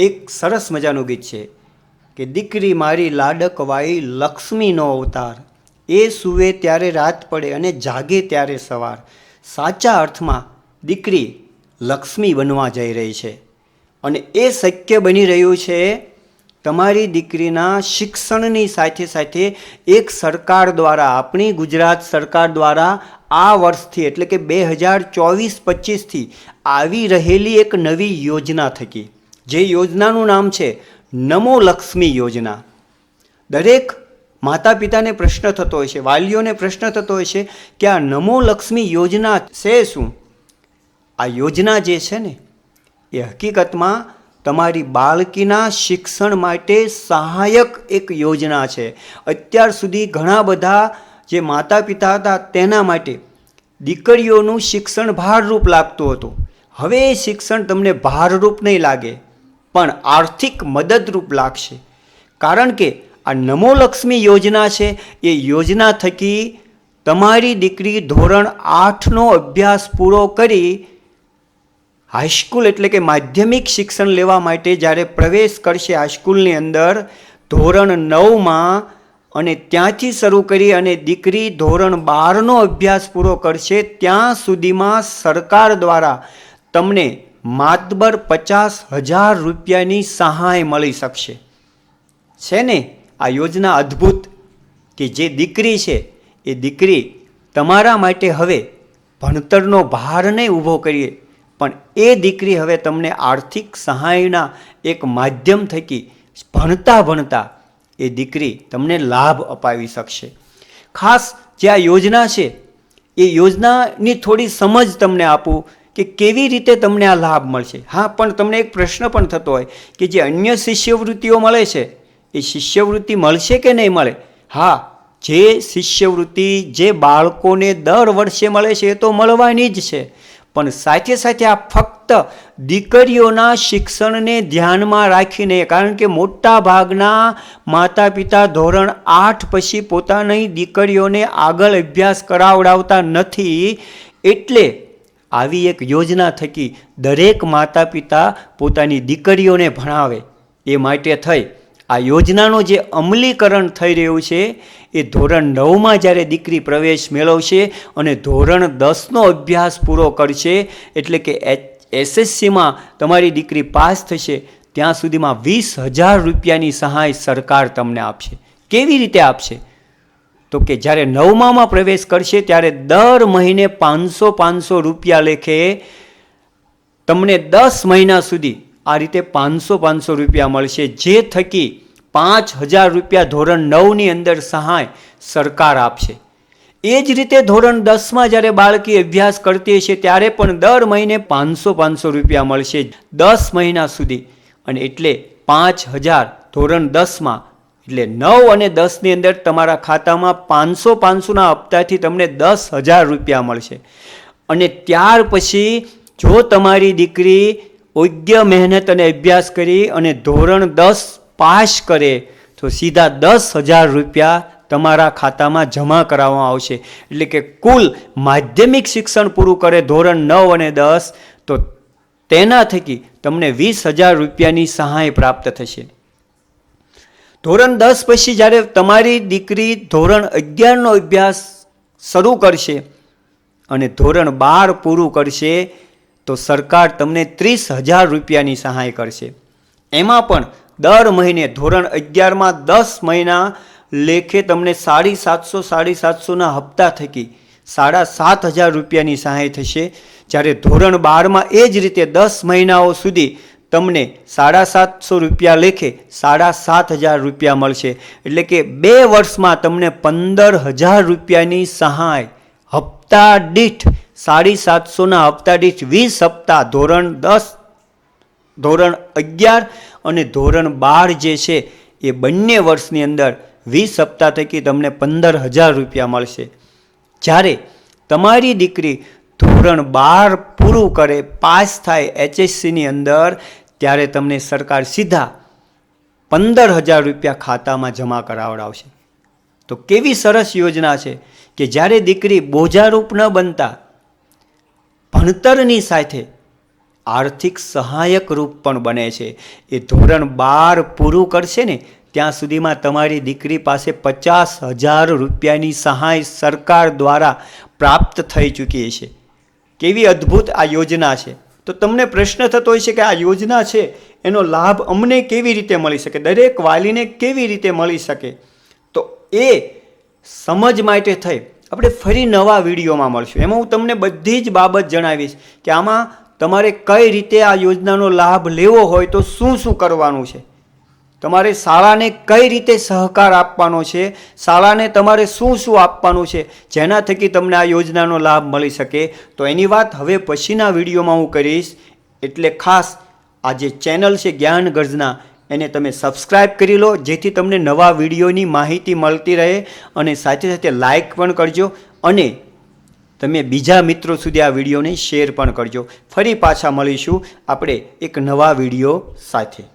એક સરસ મજાનું ગીત છે કે દીકરી મારી લાડકવાઈ લક્ષ્મીનો અવતાર. એ સૂવે ત્યારે રાત પડે અને જાગે ત્યારે સવાર. સાચા અર્થમાં દીકરી લક્ષ્મી બનવા જઈ રહી છે. અને એ શક્ય બની રહ્યું છે તમારી દીકરીના શિક્ષણની સાથે સાથે એક સરકાર દ્વારા, આપણી ગુજરાત સરકાર દ્વારા આ વર્ષથી એટલે કે બે હજાર ચોવીસ પચીસથી આવી રહેલી એક નવી યોજના થકી. જે યોજનાનું નામ છે નમો લક્ષ્મી યોજના. દરેક માતા પિતાને પ્રશ્ન થતો હોય છે, વાલીઓને પ્રશ્ન થતો હોય છે કે આ નમો લક્ષ્મી યોજના છે શું? આ યોજના જે છે ને, એ હકીકતમાં તમારી બાળકીના શિક્ષણ માટે સહાયક એક યોજના છે. અત્યાર સુધી ઘણા બધા જે માતા પિતા હતા તેના માટે દીકરીઓનું શિક્ષણ ભારરૂપ લાગતું હતું. હવે એ શિક્ષણ તમને ભારરૂપ નહીં લાગે. પણ આર્થિક મદદરૂપ લાગશે. કારણ કે આ નમો લક્ષ્મી યોજના છે, એ યોજના થકી તમારી દીકરી ધોરણ આઠનો અભ્યાસ પૂરો કરી હાઈસ્કૂલ એટલે કે માધ્યમિક શિક્ષણ લેવા માટે જ્યારે પ્રવેશ કરશે હાઈસ્કૂલની અંદર, ધોરણ નવમાં અને ત્યાંથી શરૂ કરી અને દીકરી ધોરણ બારનો અભ્યાસ પૂરો કરશે, ત્યાં સુધીમાં સરકાર દ્વારા તમને માતબર પચાસ હજાર રૂપિયાની સહાય મળી શકશે. છે ને? આ યોજના અદ્ભુત કે જે દીકરી છે, એ દીકરી તમારા માટે હવે ભણતરનો ભાર નહીં ઊભો કરીએ, પણ એ દીકરી હવે તમને આર્થિક સહાયના એક માધ્યમ થકી ભણતા ભણતા એ દીકરી તમને લાભ અપાવી શકશે. ખાસ જે આ યોજના છે, એ યોજનાની થોડી સમજ તમને આપું. કે કેવી રીતે તમને આ લાભ મળશે? હા, પણ તમને એક પ્રશ્ન પણ થતો હોય કે જે અન્ય શિષ્યવૃત્તિઓ મળે છે, એ શિષ્યવૃત્તિ મળશે કે નહીં મળે? હા, જે શિષ્યવૃત્તિ જે બાળકોને દર વર્ષે મળે છે એ તો મળવાની જ છે. પણ સાથે સાથે આ ફક્ત દીકરીઓના શિક્ષણને ધ્યાનમાં રાખીને, કારણ કે મોટા ભાગના માતા પિતા ધોરણ આઠ પછી પોતાની દીકરીઓને આગળ અભ્યાસ કરાવડાવતા નથી, એટલે આવી એક યોજના થકી દરેક માતા પિતા પોતાની દીકરીઓને ભણાવે. એ માટે થઈ. આ યોજનાનું જે અમલીકરણ થઈ રહ્યું છે, એ ધોરણ નવમાં જ્યારે દીકરી પ્રવેશ મેળવશે અને ધોરણ દસનો અભ્યાસ પૂરો કરશે, એટલે કે એસએસસીમાં તમારી દીકરી પાસ થશે, ત્યાં સુધીમાં વીસ હજાર રૂપિયાની સહાય સરકાર તમને આપશે. કેવી રીતે આપશે? તો કે જ્યારે નવમામાં પ્રવેશ કરશે, ત્યારે દર મહિને પાંચસો પાંચસો રૂપિયા લેખે તમને દસ મહિના સુધી આ રીતે પાંચસો પાંચસો રૂપિયા મળશે, જે થકી પાંચ હજાર રૂપિયા ધોરણ નવની અંદર સહાય સરકાર આપશે. એ જ રીતે ધોરણ દસમાં જ્યારે બાળકી અભ્યાસ કરતી હશે, ત્યારે પણ દર મહિને પાંચસો પાંચસો રૂપિયા મળશે દસ મહિના સુધી. અને એટલે પાંચ હજાર ધોરણ દસમાં એટલે નવ અને દસની અંદર તમારા ખાતામાં પાંચસો પાંચસોના હપ્તાથી તમને દસ હજાર રૂપિયા મળશે. અને ત્યાર પછી જો તમારી દીકરી યોગ્ય મહેનત અને અભ્યાસ કરી અને ધોરણ દસ પાસ કરે, તો સીધા દસ હજાર રૂપિયા તમારા ખાતામાં જમા કરાવવામાં આવશે. એટલે કે કુલ માધ્યમિક શિક્ષણ પૂરું કરે ધોરણ નવ અને દસ, તો તેના થકી તમને વીસ હજાર રૂપિયાની સહાય પ્રાપ્ત થશે. ધોરણ દસ પછી જ્યારે તમારી દીકરી ધોરણ અગિયારનો અભ્યાસ શરૂ કરશે અને ધોરણ બાર પૂરું કરશે, તો સરકાર તમને ત્રીસ હજાર રૂપિયાની સહાય કરશે. એમાં પણ દર મહિને ધોરણ અગિયારમાં દસ મહિના લેખે તમને સાડી સાતસો, સાડી સાતસોના હપ્તા થકી સાડા સાત હજાર રૂપિયાની સહાય થશે. જ્યારે ધોરણ બારમાં એ જ રીતે દસ મહિનાઓ સુધી તમને સાડા સાતસો રૂપિયા લેખે સાડા સાત હજાર રૂપિયા મળશે. એટલે કે બે વર્ષમાં તમને પંદર હજાર રૂપિયાની સહાય. હપ્તા દીઠ સાડી સાતસોના હપ્તા દીઠ વીસ હપ્તા, ધોરણ દસ, ધોરણ અગિયાર અને ધોરણ બાર જે છે, એ બંને વર્ષની અંદર વીસ હપ્તા થકી તમને પંદર હજાર રૂપિયા મળશે. જ્યારે તમારી દીકરી ધોરણ બાર પૂરું કરે, પાસ થાય એચએસસીની અંદર ત્યારે તમને સરકાર સીધા પંદર હજાર રૂપિયા ખાતામાં જમા કરાવડાવશે. તો કેવી સરસ યોજના છે કે જ્યારે દીકરી બોજારૂપ ન બનતા, ભણતરની સાથે આર્થિક સહાયક રૂપ પણ બને છે. એ ધોરણ બાર પૂરું કરશે ને, ત્યાં સુધીમાં તમારી દીકરી પાસે પચાસ હજાર રૂપિયાની સહાય સરકાર દ્વારા પ્રાપ્ત થઈ ચૂકી છે. કેવી અદ્ભુત આ યોજના છે. તો તમને પ્રશ્ન થતો હોય છે કે આ યોજના છે, એનો લાભ અમને કેવી રીતે મળી શકે? દરેક વાલીને કેવી રીતે મળી શકે? તો એ સમજ માટે થઈ. આપણે ફરી નવા વિડીયોમાં મળશું. એમાં હું તમને બધી જ બાબત જણાવીશ કે આમાં તમારે કઈ રીતે આ યોજનાનો લાભ લેવો હોય તો શું શું કરવાનું છે. તમારે શાળાને કઈ રીતે સહકાર આપવાનો છે? શાળાને તમારે શું શું આપવાનું છે? જેના થકી તમને આ યોજનાનો લાભ મળી શકે? તો એની વાત હવે પછીના વિડીયોમાં હું કરીશ. એટલે ખાસ આ જે ચેનલ છે જ્ઞાન ગર્જના, એને તમે સબસ્ક્રાઇબ કરી લો, જેથી તમને નવા વિડીયોની માહિતી મળતી રહે અને સાથે સાથે લાઈક પણ કરજો અને તમે બીજા મિત્રો સુધી આ વિડીયોને શેર પણ કરજો. ફરી પાછા મળીશું. આપણે એક નવા વીડિયો સાથે.